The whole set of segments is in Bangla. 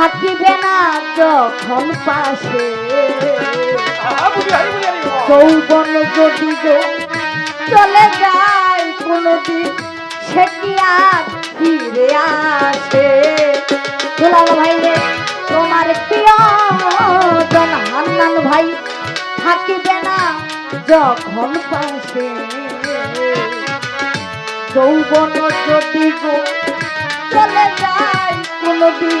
থাকিবে না যখন পাশে। যৌবন যদি চলে যায় কোনদিন, সে কি আর ফিরে আসে? দুলাল ভাই রে, তোমার প্রিয়জন হান্নান ভাই থাকিবে না যখন পাশে। যৌবন যদি চলে যায় কোনদিন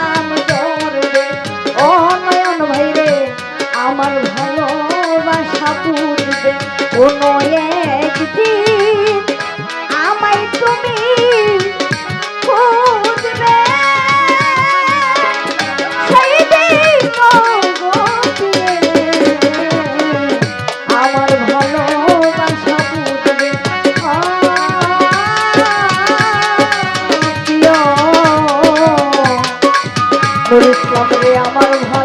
কোনো একদিন আমায় তুমি খুঁজবে। সেই দিন আমার ভালোবাসা বুঝবে। আমার ভালো